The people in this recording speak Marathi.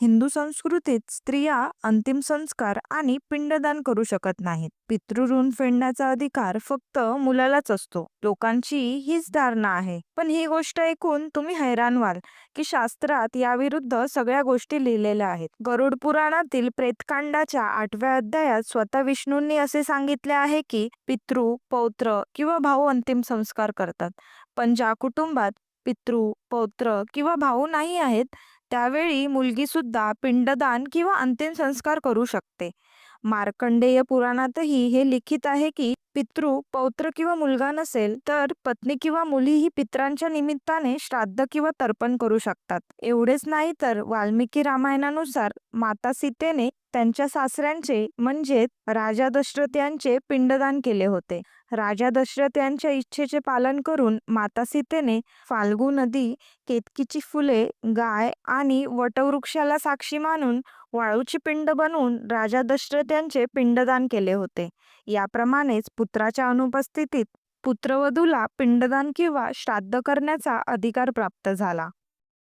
हिंदू संस्कृतीत स्त्रिया अंतिम संस्कार आणि पिंडदान करू शकत नाहीत. पितृऋण फेडण्याचा अधिकार फक्त मुलालाच असतो. लोकांची हीच धारणा आहे. पण ही गोष्ट ऐकून तुम्ही हैराण व्हाल की शास्त्रात याविरुद्ध सगळ्या गोष्टी लिहिलेल्या आहेत. गरुड पुराणातील प्रेतकांडाच्या आठव्या अध्यायात स्वतः विष्णूंनी असे सांगितले आहे की पितृ पौत्र किंवा भाऊ अंतिम संस्कार करतात. पण ज्या कुटुंबात पितृ पौत्र किंवा भाऊ नाही आहेत त्यावेळी मुलगी सुद्धा पिंडदान किंवा अंतिम संस्कार करू शकते. मार्कंडेय पुराणातही हे लिखित आहे की पितृ पौत्र किंवा मुलगा नसेल तर पत्नी किंवा मुलीही पित्रांच्या निमित्ताने श्राद्ध किंवा तर्पण करू शकतात. एवढेच नाही तर वाल्मिकी रामायणानुसार माता सीतेने त्यांच्या सासऱ्यांचे म्हणजे राजा दशरथ यांचे पिंडदान केले होते. राजा दशरथ यांच्या इच्छेचे पालन करून माता सीतेने फाल्गू नदी केतकीची फुले गाय आणि वटवृक्षाला साक्षी मानून वाळूची पिंड बनवून राजा दशरथ त्यांचे पिंडदान केले होते. याप्रमाणेच पुत्राच्या अनुपस्थितीत पुत्रवधूला पिंडदान किंवा श्राद्ध करण्याचा अधिकार प्राप्त झाला.